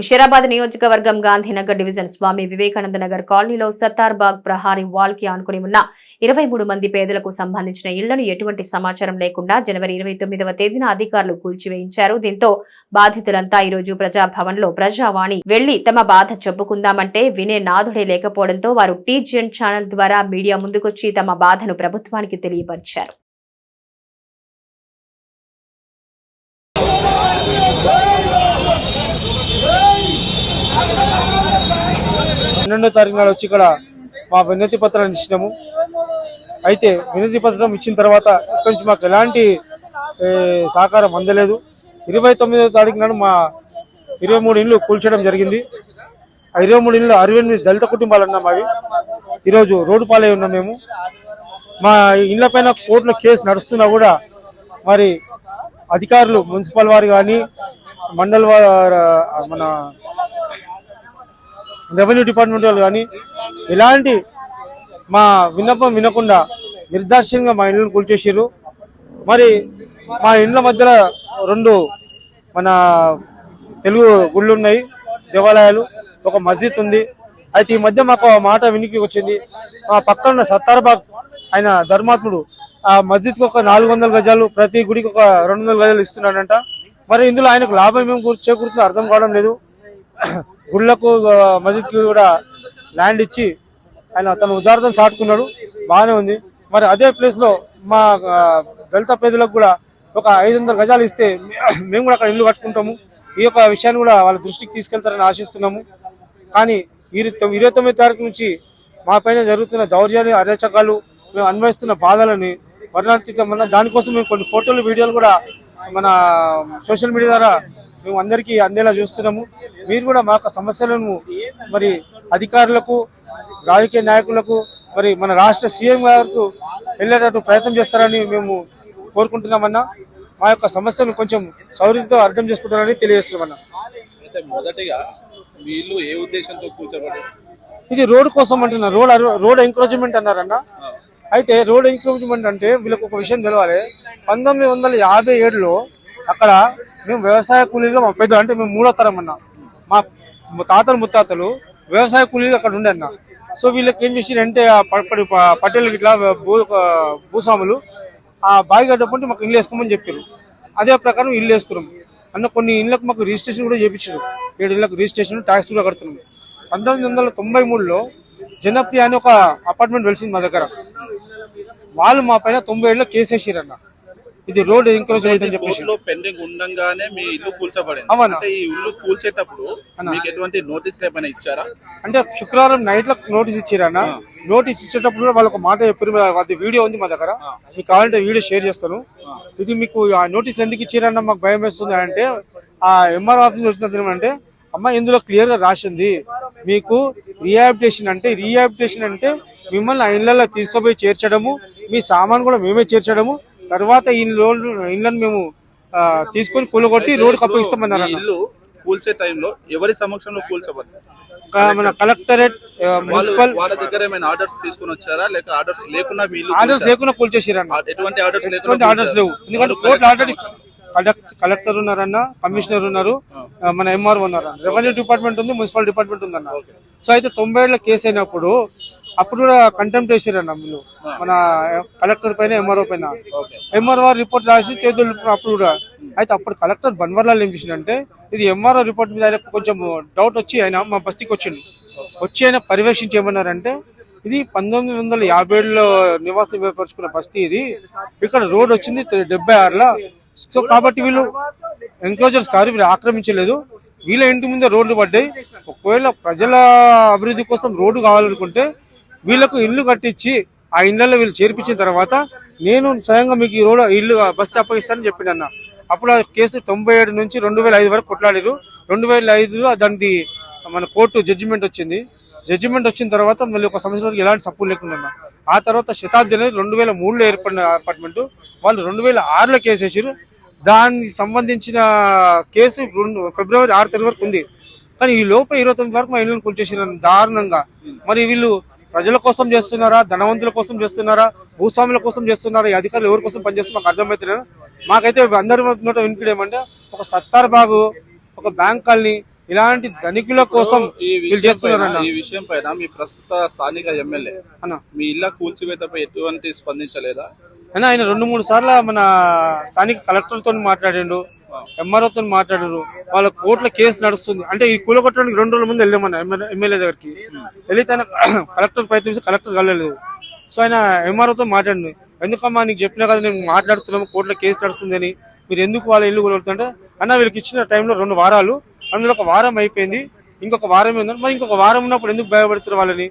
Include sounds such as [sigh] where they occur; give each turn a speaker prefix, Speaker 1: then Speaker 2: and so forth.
Speaker 1: ముషీరాబాద్ నియోజకవర్గం గాంధీనగర్ డివిజన్ స్వామి వివేకానంద నగర్ కాలనీలో సత్తార్ బాగ్ ప్రహారీ వాల్కి ఆనుకుని ఉన్న ఇరవై మూడు మంది పేదలకు సంబంధించిన ఇళ్ళను ఎటువంటి సమాచారం లేకుండా జనవరి ఇరవై తొమ్మిదవ తేదీన అధికారులు కూల్చివేయించారు. దీంతో బాధితులంతా ఈ రోజు ప్రజాభవన్లో ప్రజావాణి వెళ్ళి తమ బాధ చెప్పుకుందామంటే వినే నాథుడే లేకపోవడంతో వారు టీజిఎన్ ఛానల్ ద్వారా మీడియా ముందుకొచ్చి తమ బాధను ప్రభుత్వానికి తెలియపరిచారు.
Speaker 2: పన్నెండో తారీఖు నాడు వచ్చి ఇక్కడ మా వినతి పత్రాన్ని ఇచ్చినాము. అయితే వినతి పత్రం ఇచ్చిన తర్వాత ఇక్కడి నుంచి మాకు ఎలాంటి సహకారం అందలేదు. ఇరవై తొమ్మిదో తారీఖు నాడు మా ఇరవై మూడు ఇళ్ళు కూల్చడం జరిగింది. ఆ ఇరవై మూడు ఇళ్ళు అరవై ఎనిమిది దళిత కుటుంబాలు ఉన్నాం అవి. ఈరోజు రోడ్డు పాలై ఉన్నాం మేము. మా ఇళ్ళ పైన కోర్టులో కేసు నడుస్తున్నా కూడా మరి అధికారులు మున్సిపల్ వారు కానీ మండల్ వారు మన రెవెన్యూ డిపార్ట్మెంట్ వాళ్ళు కానీ ఎలాంటి మా విన్నపం వినకుండా నిర్దాక్ష్యంగా మా ఇళ్ళను కూల్చేసారు మరి మా ఇండ్ల మధ్యలో రెండు మన తెలుగు గుళ్ళు ఉన్నాయి దేవాలయాలు ఒక మస్జిద్ ఉంది. అయితే ఈ మధ్య మాకు మాట వినికి వచ్చింది. మా పక్కన ఉన్న సత్తార్బాగ్ ఆయన ధర్మాత్ముడు ఆ మస్జిద్కి ఒక నాలుగు వందల గజాలు ప్రతి గుడికి ఒక రెండు వందల గజాలు ఇస్తున్నాడంట. మరి ఇందులో ఆయనకు లాభం ఏం చేకూరుతుందో అర్థం కావడం లేదు. గుళ్ళకు మసీద్కి మస్జిద్కి కూడా ల్యాండ్ ఇచ్చి ఆయన తన ఉదార్థం సాటుకున్నాడు బాగానే ఉంది. మరి అదే ప్లేస్లో మా దళిత పేదలకు కూడా ఒక ఐదు వందల గజాలు ఇస్తే మేము కూడా అక్కడ ఇల్లు కట్టుకుంటాము. ఈ యొక్క విషయాన్ని కూడా వాళ్ళ దృష్టికి తీసుకెళ్తారని ఆశిస్తున్నాము. కానీ ఇరు- ఇరవై తొమ్మిది తారీఖు నుంచి మా పైన జరుగుతున్న దౌర్జన్య అరాచకాలు మేము అన్వయిస్తున్న బాధలని వర్ణాతీతం దానికోసం మేము కొన్ని ఫోటోలు వీడియోలు కూడా మన సోషల్ మీడియా ద్వారా మేము అందరికీ అందేలా చూస్తున్నాము. మీరు కూడా మా యొక్క సమస్యలను మరి అధికారులకు రాజకీయ నాయకులకు మరి మన రాష్ట్ర సీఎం గారికి వెళ్ళేటట్టు ప్రయత్నం చేస్తారని మేము కోరుకుంటున్నామన్నా. మా యొక్క సమస్యను కొంచెం సౌర్యంతో అర్థం చేసుకుంటారని తెలియజేస్తున్నామన్నా.
Speaker 3: అయితే మొదటిగా వీళ్ళు ఏ ఉద్దేశంతో కూర్చోబడి
Speaker 2: ఇది రోడ్ కోసం అంటున్నారు రోడ్ రోడ్ ఎంక్రోచ్మెంట్ అన్నారన్న. అయితే రోడ్ ఎంక్రోచ్మెంట్ అంటే వీళ్ళకి ఒక విషయం తెలవాలి. పంతొమ్మిది వందల యాభై ఏడులో అక్కడ మేము వ్యవసాయ కూలీలుగా మా పెద్దలు అంటే మేము మూడో తరం అన్న. మా తాతలు ముత్తాతలు వ్యవసాయ కూలీలు అక్కడ ఉండే అన్న. సో వీళ్ళకి ఏం చేసి అంటే ఆ పడి పట్టెలు ఇట్లా భూ భూస్వాములు ఆ బావి కట్టకుంటే మాకు ఇల్లు వేసుకోమని చెప్పారు అదే ప్రకారం ఇల్లు వేసుకున్నాం. అన్న కొన్ని ఇళ్ళకు మాకు రిజిస్ట్రేషన్ కూడా చేయించారు ఏడు ఇళ్ళకు రిజిస్ట్రేషన్ ట్యాక్స్ కూడా కడుతున్నాం. పంతొమ్మిది వందల తొంభై మూడులో జనప్రియ అని ఒక అపార్ట్మెంట్ వెలిసింది మా దగ్గర. వాళ్ళు మా పైన తొంభై ఏళ్ళలో కేసు అన్న. ఇది రోడ్ ఎంకరేజ్ అని చెప్పేసి.
Speaker 3: పెండింగ్ ఉండంగానే మీ ఇల్లు కూల్చబడింది.
Speaker 2: అవునా?
Speaker 3: అంటే ఈ ఇల్లు కూల్చేటప్పుడు మీకు ఎటువంటి నోటీసులు ఏమైనా ఇచ్చారా?
Speaker 2: అంటే శుక్రవారం నైట్లో నోటీస్ ఇచ్చిరన్న నోటీస్ ఇచ్చేటప్పుడు కూడా వాళ్ళకి మాట చెప్పారు అది వీడియో ఉంది మా దగ్గర. మీకు కావాలంటే వీడియో షేర్ చేస్తాను. ఇది మీకు ఆ నోటీసులు ఎందుకు ఇచ్చిరన్న మాకు భయం వేస్తుంది అంటే ఆ ఎంఆర్ ఆఫీస్ వచ్చిన అంటే అమ్మ ఇందులో క్లియర్గా రాసింది. మీకు రీహాబిటేషన్ అంటే రీహాబిటేషన్ అంటే మిమ్మల్ని ఆ ఇళ్ళలో తీసుకుపోయి చేర్చడము మీ సామాన్ కూడా మేమే చేర్చడము తర్వాత ఈ రోడ్లు ఇళ్ళని మేము తీసుకొని కూలగొట్టి రోడ్డు అప్పగిస్తామన్నారు
Speaker 3: ఈ ఇల్లు కూల్చే టైంలో ఎవరి సమక్షంలో కూల్చబడింది
Speaker 2: మన కలెక్టరేట్ మున్సిపల్
Speaker 3: వాళ్ళ దగ్గర ఏమైనా ఆర్డర్స్ తీసుకుని వచ్చారా? లేక ఆర్డర్స్ లేకుండా
Speaker 2: ఆర్డర్స్? లేకుండా కూల్చేసిరన్న
Speaker 3: ఆ- ఎటువంటి ఆర్డర్స్
Speaker 2: ఎటువంటి ఆర్డర్స్ లేవు. ఎందుకంటే కోర్టు ఆల్రెడీ కలెక్టర్ ఉన్నారన్న కమిషనర్ ఉన్నారు మన ఎంఆర్ ఉన్నారు రెవెన్యూ డిపార్ట్మెంట్ ఉంది మున్సిపల్ డిపార్ట్మెంట్ ఉందన్న. సో అయితే తొంభై ఏళ్ళ కేసు అయినప్పుడు అప్పుడు కూడా కంటెంప్ట్ చేసిరన్న వీళ్ళు మన కలెక్టర్ పైన ఎంఆర్ఓ పైన. ఎంఆర్ఓ రిపోర్ట్ రాసి చేతులు అప్పుడు కూడా. అయితే అప్పుడు కలెక్టర్ బన్వర్లాల్ ఏం చేసిండంటే ఇది ఎంఆర్ఓ రిపోర్ట్ మీద కొంచెం డౌట్ వచ్చి ఆయన మా బస్తీకి వచ్చిండు. వచ్చి ఆయన పర్యవేక్షించి ఏమన్నారంటే ఇది పంతొమ్మిది వందల యాభై ఏడులో నివాసం ఏర్పరచుకున్న బస్తీ ఇది. ఇక్కడ రోడ్ వచ్చింది డెబ్బై ఆరులో. సో కాబట్టి వీళ్ళు ఎంక్లోజర్స్ కారు వీళ్ళు ఆక్రమించలేదు. వీళ్ళ ఇంటి ముందే రోడ్లు పడ్డాయి. ఒకవేళ ప్రజల అభివృద్ధి కోసం రోడ్డు కావాలనుకుంటే వీళ్ళకు ఇల్లు కట్టించి ఆ ఇళ్ళలో వీళ్ళు చేర్పించిన తర్వాత నేను స్వయంగా మీకు ఈ రోడ్ ఇల్లు బస్తీ అప్పగిస్తానని చెప్పిండన్న అప్పుడు ఆ కేసు తొంభై ఏడు నుంచి రెండు వేల ఐదు వరకు కొట్లాడారు. రెండు వేల ఐదులో దానికి మన కోర్టు జడ్జిమెంట్ వచ్చింది. జడ్జిమెంట్ వచ్చిన తర్వాత మళ్ళీ ఒక సంవత్సరం ఎలాంటి సపోర్ట్ లేకుండా ఆ తర్వాత శతాబ్ది అనేది రెండు వేల మూడులో ఏర్పడిన అపార్ట్మెంట్ వాళ్ళు రెండు వేల ఆరులో కేసు వేసారు దానికి సంబంధించిన కేసు రెండు ఫిబ్రవరి ఆరు తేదీ వరకు ఉంది. కానీ ఈ లోపల ఇరవై తొమ్మిది వరకు మా ఇల్లును కూల్చేసిన దారుణంగా. మరి వీళ్ళు ప్రజల కోసం చేస్తున్నారా ధనవంతుల కోసం చేస్తున్నారా భూస్వాముల కోసం చేస్తున్నారా ఈ అధికారులు ఎవరి కోసం పనిచేస్తున్నారు మాకు అర్థమవుతలేదు మాకైతే అందరి నోట వినిపించడం ఏమంటే ఒక సత్తార్ బాగు ఒక బ్యాంక్ కాలనీ ఇలాంటి ధనికుల కోసం వీళ్ళు చేస్తున్నారన్న.
Speaker 3: ఈ విషయం పైన మీ ప్రస్తుత స్థానిక ఎమ్మెల్యే
Speaker 2: అన్న.
Speaker 3: మీ ఇళ్ళ కూల్చివేతపై ఎటువంటి స్పందించలేదా?
Speaker 2: అయినా ఆయన రెండు మూడు సార్లు మన స్థానిక కలెక్టర్తో మాట్లాడిండు ఎంఆర్ఓతో మాట్లాడారు వాళ్ళ కోర్టులో కేసు నడుస్తుంది. అంటే ఈ కూలగొట్టడానికి రెండు రోజుల ముందు వెళ్ళామన్న ఎమ్మెల్యే దగ్గరికి. వెళితే తన [clears throat] కలెక్టర్ ప్రయత్నించి కలెక్టర్ కలలేదు. సో ఆయన ఎంఆర్ఓతో మాట్లాడింది ఎందుకమ్మా నీకు చెప్పినా కదా నేను మాట్లాడుతున్నాము కోర్టులో కేసు నడుస్తుందని. మీరు ఎందుకు వాళ్ళ ఇల్లు కూలగొడుతుంటే అన్న వీళ్ళకి ఇచ్చిన టైంలో రెండు వారాలు అందులో ఒక వారం అయిపోయింది. ఇంకొక వారం ఏంటంటే మరి ఇంకొక వారం ఉన్నప్పుడు ఎందుకు భయపడుతున్నారు వాళ్ళని?